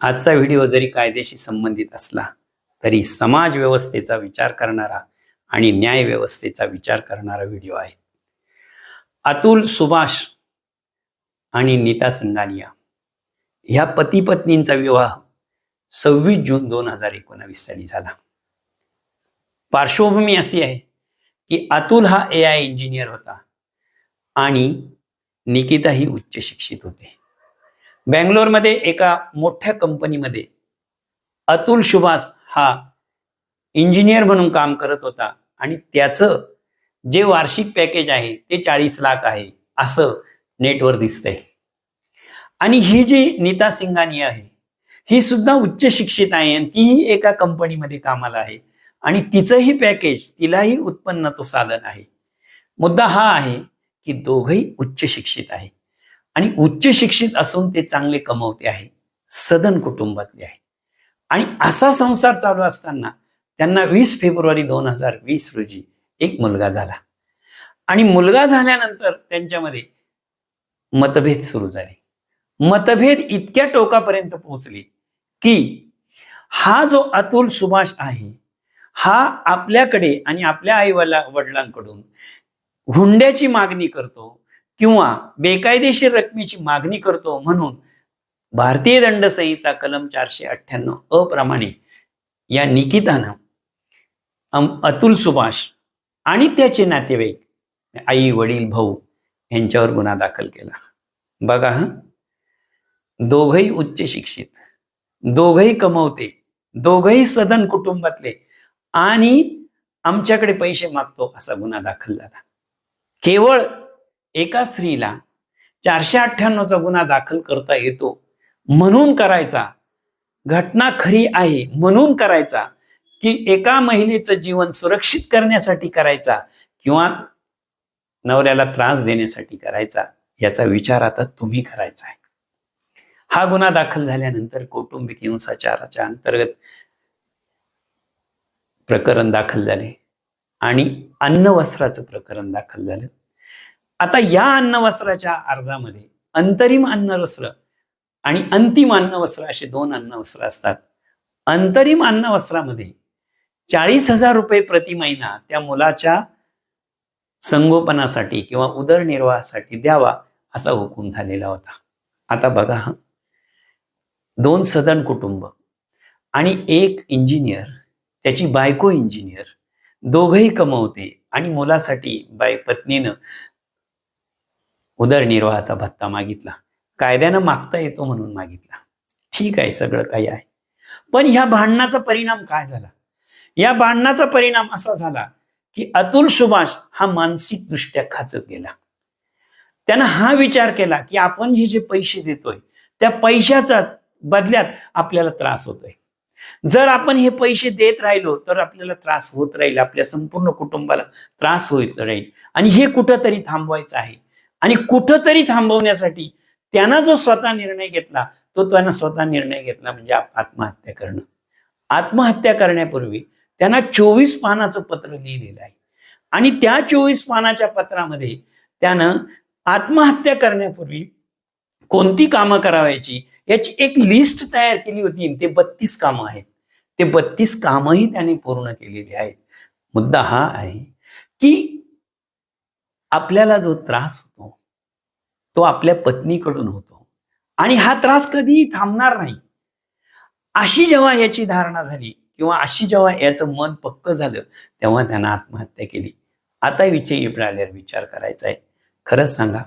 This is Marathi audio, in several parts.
आजचा व्हिडिओ जरी कायदेशी संबंधित असला तरी समाज व्यवस्थेचा विचार करणारा आणि न्याय व्यवस्थेचा विचार करणारा व्हिडिओ आहे. अतुल सुभाष आणि नीता सिंगानिया ह्या पती पत्नींचा विवाह सव्वीस जून दोन हजार एकोणावीस साली झाला. पार्श्वभूमी अशी आहे की अतुल हा ए आय इंजिनियर होता आणि निकिता ही उच्च शिक्षित होते. बँगलोरमध्ये एका मोठ्या कंपनीमध्ये अतुल सुभाष हा इंजिनियर म्हणून काम करत होता. आणि त्याचं जे वार्षिक पॅकेज आहे ते चाळीस लाख आहे असं नेटवर दिसतंय. आणि ही जी नीता सिंगानी आहे ही सुद्धा उच्च शिक्षित आहे आणि तीही एका कंपनीमध्ये कामाला आहे. आणि तिचंही पॅकेज तिलाही उत्पन्नाचं साधन आहे. मुद्दा हा आहे की दोघही उच्च शिक्षित आहे. आणि उच्च शिक्षित असून ते चांगले कमवते आहे. सदन कुटुंबातले आहे. आणि असा संसार चालू असताना त्यांना वीस फेब्रुवारी दोन हजार वीस रोजी एक मुलगा झाला. आणि मुलगा झाल्यानंतर त्यांच्यामध्ये मतभेद सुरू झाले. मतभेद इतक्या टोकापर्यंत पोहोचले की हा जो अतुल सुभाष आहे हा आपल्याकडे आणि आपल्या आई वडिलांकडून हुंड्याची मागणी करतो किंवा बेकायदेशीर रकमेची मागणी करतो म्हणून भारतीय दंड संहिता कलम चारशे अठ्ठ्याण्णव अप्रमाणे या निकितानं अतुल सुभाष आणि त्याचे नातेवाईक आई वडील भाऊ यांच्यावर गुन्हा दाखल केला. बघा हा. दोघही उच्च शिक्षित दोघही कमवते दोघही सदन कुटुंबातले आणि आमच्याकडे पैसे मागतो असा गुन्हा दाखल झाला. केवळ एका स्त्रीला चारशे अठ्ठ्याण्णवचा गुन्हा दाखल करता येतो. म्हणून करायचा. घटना खरी आहे. म्हणून करायचा. की एका महिलेचं जीवन सुरक्षित करण्यासाठी करायचा किंवा नवऱ्याला त्रास देण्यासाठी करायचा याचा विचार आता तुम्ही करायचा आहे. हा गुन्हा दाखल झाल्यानंतर कौटुंबिक हिंसाचाराच्या अंतर्गत प्रकरण दाखल झाले आणि अन्न वस्त्राचं प्रकरण दाखल झालं. आता या अन्न वस्त्राच्या अर्जामध्ये अंतरिम अन्न वस्त्र आणि अंतिम अन्न वस्त्र असे दोन अन्न वस्त्र असतात. अंतरिम अन्न वस्त्रामध्ये चाळीस हजार रुपये प्रति महिना त्या मुलाच्या संगोपनासाठी किंवा उदरनिर्वाहासाठी द्यावा असा हुकूम झालेला होता. आता बघा दोन सदन कुटुंब आणि एक इंजिनियर त्याची बायको इंजिनियर दोघही कमवते आणि मुलासाठी बाय पत्नीनं उदरनिर्वाहाचा भत्ता मागितला. कायद्यानं मागता येतो म्हणून मागितला. ठीक आहे सगळं काही आहे. पण ह्या भांडणाचा परिणाम काय झाला? या भांडणाचा परिणाम असा झाला की अतुल सुभाष हा मानसिकदृष्ट्या खाचत गेला. त्यानं हा विचार केला की आपण हे जे पैसे देतोय त्या पैशाचा बदल्यात आपल्याला त्रास होतोय. जर आपण हे पैसे देत राहिलो तर आपल्याला त्रास होत राहील आपल्या संपूर्ण कुटुंबाला त्रास होत राहील. आणि हे कुठंतरी थांबवायचं आहे. आणि कुठंतरी थांबवण्यासाठी त्यांना जो स्वतः निर्णय घेतला तो त्यांना स्वतः निर्णय घेतला म्हणजे आत्महत्या करणं. आत्महत्या करण्यापूर्वी त्यांना चोवीस पानाचं पत्र लिहिलेलं आहे. आणि त्या चोवीस पानाच्या पत्रामध्ये त्यानं आत्महत्या करण्यापूर्वी कोणती कामं करावायची याची एक लिस्ट तयार केली होती ते बत्तीस कामं आहेत. ते बत्तीस कामंही त्याने पूर्ण केलेली आहेत. मुद्दा हा आहे की आपल्याला जो त्रास होतो तो आपल्या पत्नीकडून होतो. आणि हा त्रास कधीही थांबणार नाही. अशी जेव्हा याची धारणा झाली किंवा अशी जेव्हा याचं मन पक्क झालं तेव्हा त्यानं आत्महत्या केली. आता विषयी आल्यावर विचार करायचा आहे. खरंच सांगा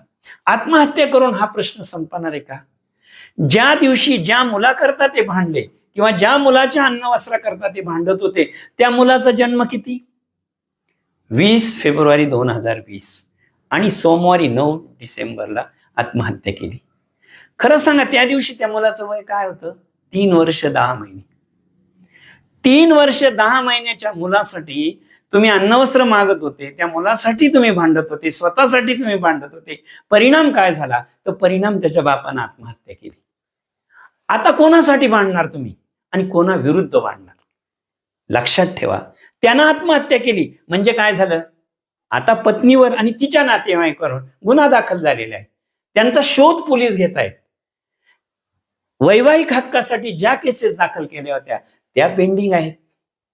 आत्महत्या करून हा प्रश्न संपणार आहे का? ज्या दिवशी ज्या मुलाकरता ते भांडले किंवा ज्या मुलाच्या अन्नवस्त्राकरता ते भांडत होते त्या मुलाचा जन्म किती? वीस फेब्रुवारी दोन हजार वीस. आणि सोमवारी नऊ डिसेंबरला आत्महत्या केली. खरं सांगा त्या दिवशी त्या मुलाचं वय काय होतं? तीन वर्ष दहा महिने. तीन वर्ष दहा महिन्याच्या मुलासाठी तुम्ही अन्नवस्त्र मागत होते त्या मुलासाठी तुम्ही भांडत होते स्वतःसाठी तुम्ही भांडत होते. परिणाम काय झाला? तर परिणाम त्याच्या बापानं आत्महत्या केली. आता कोणासाठी भांडणार तुम्ही? आणि कोणा विरुद्ध भांडणार? लक्षात ठेवा त्यानं आत्महत्या केली. म्हणजे काय झालं? आता पत्नीवर आणि तिच्या नातेवाईकावर गुन्हा दाखल झालेला आहे. त्यांचा शोध पोलीस घेत आहेत. वैवाहिक हक्कासाठी ज्या केसेस दाखल केल्या होत्या त्या पेंडिंग आहेत.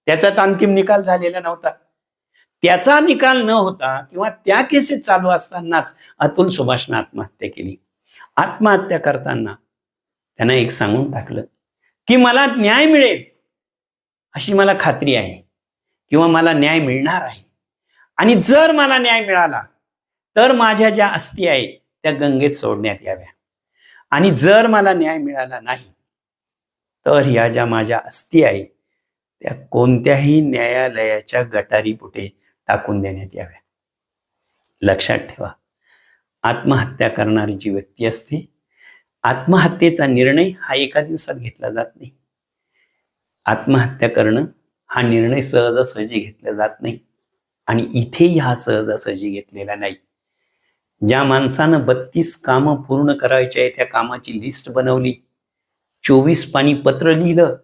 त्याच्यात अंतिम निकाल झालेला नव्हता. त्याचा निकाल न होता किंवा त्या केसेस चालू असतानाच अतुल सुभाषनं आत्महत्या केली. आत्महत्या करताना त्यांना एक सांगून टाकलं की मला न्याय मिळेल अशी मला खात्री आहे किंवा मला न्याय मिळणार आहे. आणि जर मला न्याय मिळाला तर माझ्या ज्या अस्थी आहे त्या गंगेत सोडण्यात याव्या. आणि जर मला न्याय मिळाला नाही तर या ज्या माझ्या अस्थी आहे त्या कोणत्याही न्यायालयाच्या गटारी पुढे टाकून देण्यात याव्या. लक्षात ठेवा आत्महत्या करणारी जी व्यक्ती असते आत्महत्येचा निर्णय हा एका दिवसात घेतला जात नाही. आत्महत्या करणं हा निर्णय सहजासहजी घेतला जात नाही. आणि इथेही हा सहजासहजी घेतलेला नाही. ज्या माणसानं बत्तीस कामं पूर्ण करायची आहे त्या कामाची लिस्ट बनवली. चोवीस पाणी पत्र लिहिलं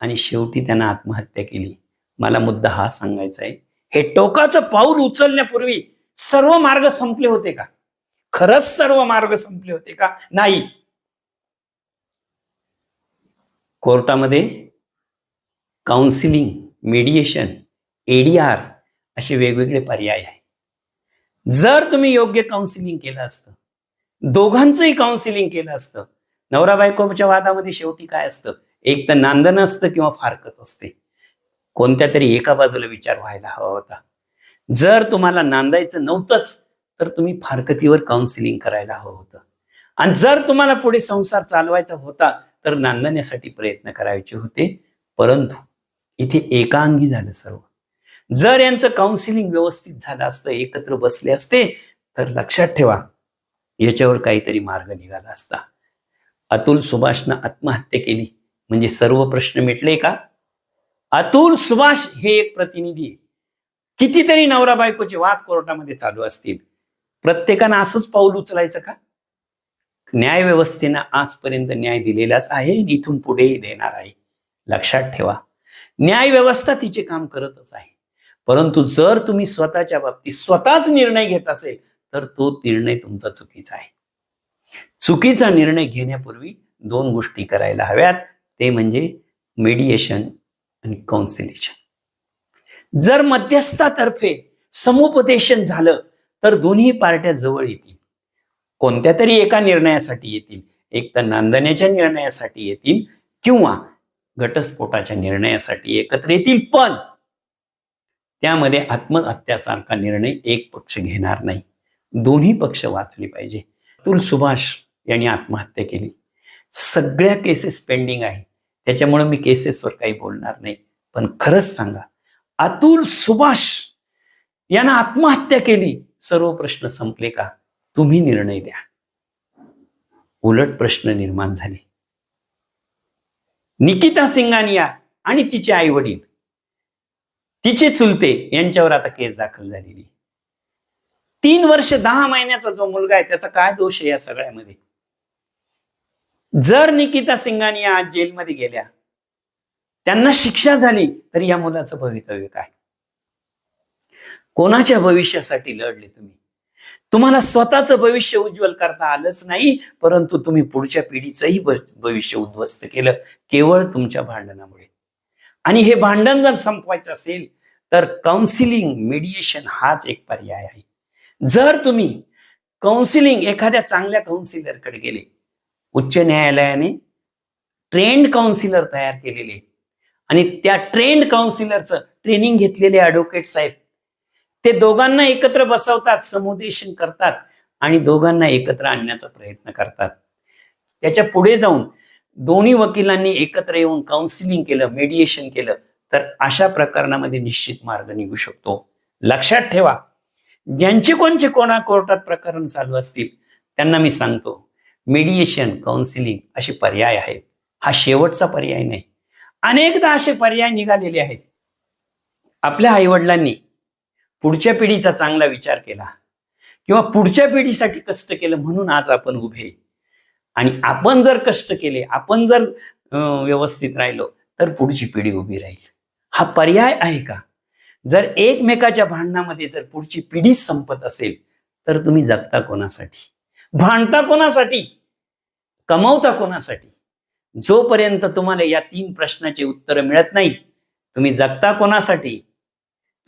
आणि शेवटी त्यानं आत्महत्या केली. मला मुद्दा हा सांगायचा आहे हे टोकाचं पाऊल उचलण्यापूर्वी सर्व मार्ग संपले होते का? खरंच सर्व मार्ग संपले होते का? नाही. कोर्टामध्ये काउन्सिलिंग मेडिएशन एडीआर असे वेगवेगळे पर्याय आहे जर तुम्ही योग्य काउन्सिलिंग केलं असतं दोघांचंही काउन्सिलिंग केलं असतं नवरा बायकोच्या वादामध्ये शेवटी काय असतं? एक तर नांदन असतं किंवा फारकत असते. कोणत्या तरी एका बाजूला विचार व्हायला हवा होता. जर तुम्हाला नांदायचं नव्हतंच तर तुम्ही फारकतीवर काउन्सिलिंग करायला हवं होतं. आणि जर तुम्हाला पुढे संसार चालवायचा होता तर नांदण्यासाठी प्रयत्न करायचे होते. परंतु इथे एकांगी झालं सर्व. जर यांचं काउन्सिलिंग व्यवस्थित झालं असतं एकत्र बसले असते तर लक्षात ठेवा याच्यावर काहीतरी मार्ग निघाला असता. अतुल सुभाषनं आत्महत्या केली. म्हणजे सर्व प्रश्न मिटले का? अतुल सुभाष हे एक प्रतिनिधी आहे. कितीतरी नवरा बायकोचे वाद कोर्टामध्ये चालू असतील. प्रत्येकानं असंच पाऊल उचलायचं का? न्याय व्यवस्थेनं आजपर्यंत न्याय दिलेलाच आहे इथून पुढेही देणार आहे. लक्षात ठेवा. न्याय व्यवस्था तिचे काम करतच आहे. परंतु जर तुम्ही स्वतःच्या बाबतीत स्वतःच निर्णय घेत असेल तर तो निर्णय तुमचा चुकीचा आहे. चुकीचा निर्णय घेण्यापूर्वी दोन गोष्टी करायला हव्यात. ते म्हणजे मेडिएशन आणि काउन्सिलेशन जर मध्यस्थातर्फे समुपदेशन झालं तर दोन्ही पार्ट्या जवळ येतील. कोणत्या तरी एका निर्णयासाठी येतील. एक तर नांदण्याच्या निर्णयासाठी येतील किंवा घटस्फोटाच्या निर्णयासाठी एकत्र येतील. पण त्यामध्ये आत्महत्यासारखा निर्णय एक पक्ष घेणार नाही. दोन्ही पक्ष वाचले पाहिजे. अतुल सुभाष यांनी आत्महत्या केली. सगळ्या केसेस पेंडिंग आहे त्याच्यामुळे मी केसेसवर काही बोलणार नाही. पण खरंच सांगा अतुल सुभाष यांना आत्महत्या केली. सर्व प्रश्न संपले का? तुम्ही निर्णय द्या. उलट प्रश्न निर्माण झाले. निकिता सिंगानिया आणि तिचे आई वडील तिचे चुलते यांच्यावर आता केस दाखल झालेली. तीन वर्ष दहा महिन्याचा जो मुलगा आहे त्याचा काय दोष आहे या सगळ्यामध्ये? जर निकिता सिंगानिया आज जेलमध्ये गेल्या त्यांना शिक्षा झाली तर या मुलाचं भवितव्य काय? कोणाच्या भविष्यासाठी लढले तुम्ही? तुम्हाला स्वतःचं भविष्य उज्ज्वल करता आलंच नाही परंतु तुम्ही पुढच्या पिढीचंही भविष्य उद्ध्वस्त केलं केवळ तुमच्या भांडणामुळे. आणि हे भांडण जर संपवायचं असेल तर काउन्सिलिंग मेडिएशन हाच एक पर्याय आहे. जर तुम्ही काउन्सिलिंग एखाद्या चांगल्या काउन्सिलरकडे गेले उच्च न्यायालयाने ट्रेंड काउन्सिलर तयार केलेले आणि त्या ट्रेंड काउन्सिलरचं ट्रेनिंग घेतलेले ॲडव्होकेट साहेब ते दोघांना एकत्र बसवतात समुदेशन करतात आणि दोघांना एकत्र आणण्याचा प्रयत्न करतात. त्याच्या पुढे जाऊन दोन्ही वकिलांनी एकत्र येऊन काउन्सिलिंग केलं मेडिएशन केलं तर अशा प्रकरणामध्ये निश्चित मार्ग निघू शकतो. लक्षात ठेवा ज्यांचे कोणचे कोणा कोर्टात प्रकरण चालू असतील त्यांना मी सांगतो मेडिएशन काउन्सिलिंग असे पर्याय आहेत. हा शेवटचा पर्याय नाही. अनेकदा असे पर्याय निघालेले आहेत. आपल्या आईवडिलांनी पुढच्या पिढीचा चांगला विचार केला किंवा पुढच्या पिढीसाठी कष्ट केलं म्हणून आज आपण उभे आणि आपण जर कष्ट केले आपण जर व्यवस्थित राहिलो तर पुढची पिढी उभी राहील. हा पर्याय आहे का? जर एकमेकाच्या भांडणामध्ये जर पुढची पिढीच संपत असेल तर तुम्ही जगता कोणासाठी? भांडता कोणासाठी? कमवता कोणासाठी? जोपर्यंत तुम्हाला या तीन प्रश्नाचे उत्तर मिळत नाही तुम्ही जगता कोणासाठी?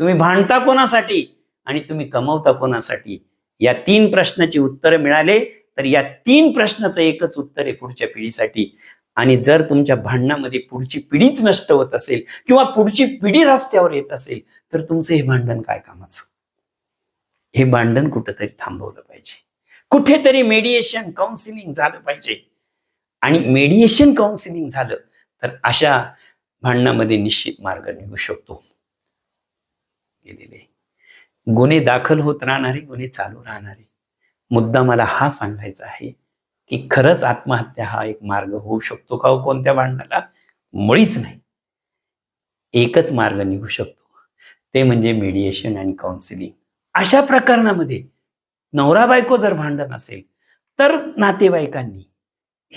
तुम्ही भांडता कोणासाठी? आणि तुम्ही कमवता कोणासाठी? या तीन प्रश्नाची उत्तर मिळाले तर या तीन प्रश्नाचं एकच उत्तर आहे पुढच्या पिढीसाठी. आणि जर तुमच्या भांडणामध्ये पुढची पिढीच नष्ट होत असेल किंवा पुढची पिढी रस्त्यावर येत असेल तर तुमचं हे भांडण काय कामाचं? हे भांडण कुठंतरी थांबवलं पाहिजे. कुठेतरी मेडिएशन काउन्सिलिंग झालं पाहिजे. आणि मेडिएशन काउन्सिलिंग झालं तर अशा भांडणामध्ये निश्चित मार्ग निघू शकतो. गेलेले. गुन्हे दाखल होत राहणारे गुन्हे चालू राहणारे. मुद्दा मला हा सांगायचा आहे की खरंच आत्महत्या हा एक मार्ग होऊ शकतो का हो कोणत्या भांडणाला? मुळीच नाही. एकच मार्ग निघू शकतो. ते म्हणजे मेडिएशन आणि काउन्सिलिंग अशा प्रकरणामध्ये नवरा बायको जर भांडण असेल तर नातेवाईकांनी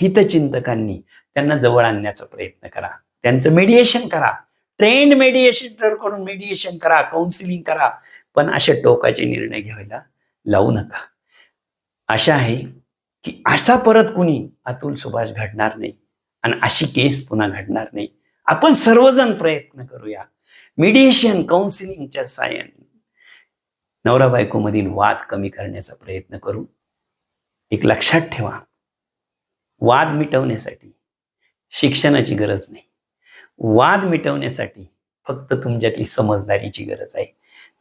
हितचिंतकांनी त्यांना जवळ आणण्याचा प्रयत्न करा. त्यांचं मेडिएशन करा. ट्रेंड मेडिएशन करून मेडिएशन करा काउन्सिलिंग करा. पण अशा टोकाचे निर्णय घ्यायला लावू नका. आशा आहे की असा परत कुणी अतुल सुभाष घडणार नाही आणि अशी केस पुन्हा घडणार नाही. आपण सर्वजण प्रयत्न करूया. मिडिएशन काउन्सिलिंगच्या साहाय्याने नवरा बायकोमधील वाद कमी करण्याचा प्रयत्न करू. एक लक्षात ठेवा. वाद मिटवण्यासाठी शिक्षणाची गरज नाही. वाद मिटवण्यासाठी फक्त तुमच्यातली समजदारीची गरज आहे.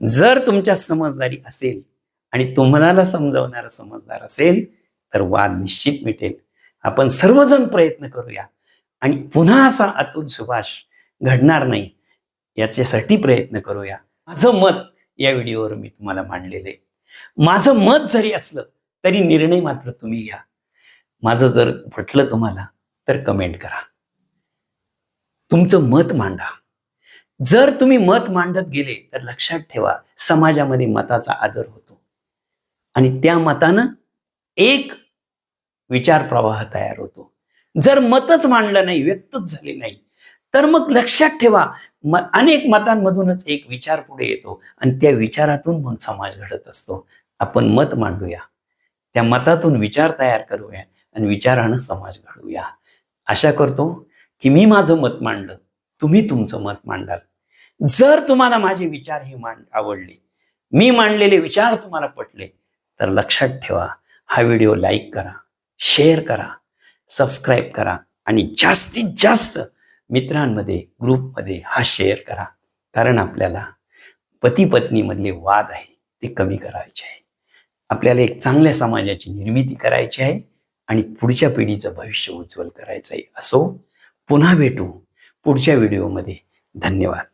जर तुमच्यात समजदारी असेल आणि तुम्हाला समजवणारा समजदार असेल तर वाद निश्चित मिटेल. आपण सर्वजण प्रयत्न करूया. आणि पुन्हा असा अतुल सुभाष घडणार नाही याच्यासाठी प्रयत्न करूया. माझं मत या व्हिडिओवर मी तुम्हाला मांडलेलं आहे. माझं मत जरी असलं तरी निर्णय मात्र तुम्ही घ्या. माझं जर म्हटलं तुम्हाला तर कमेंट करा. तुमचं मत मांडा. जर तुम्ही मत मांडत गेले तर लक्षात ठेवा समाजामध्ये मताचा आदर होतो. आणि त्या मतानं एक विचार प्रवाह तयार होतो. जर मतच मांडलं नाही व्यक्तच झाले नाही तर मग लक्षात ठेवा म अनेक मतांमधूनच एक विचार पुढे येतो आणि त्या विचारातून मग समाज घडत असतो. आपण मत मांडूया त्या मतातून विचार तयार करूया आणि विचारानं समाज घडवूया. आशा करतो की मी माझं मत मांडलं तुम्ही तुमचं मत मांडाल. जर तुम्हाला माझे विचार हे मांड आवडले मी मांडलेले विचार तुम्हाला पटले तर लक्षात ठेवा हा व्हिडिओ लाईक करा शेअर करा सबस्क्राईब करा आणि जास्तीत जास्त मित्रांमध्ये ग्रुपमध्ये हा शेअर करा. कारण आपल्याला पती पत्नीमधले वाद आहे ते कमी करायचे आहे. आपल्याला एक चांगल्या समाजाची निर्मिती करायची आहे आणि पुढच्या पिढीचं भविष्य उज्ज्वल करायचं आहे असो पुन्हा भेटू पुढच्या व्हिडिओमध्ये. धन्यवाद.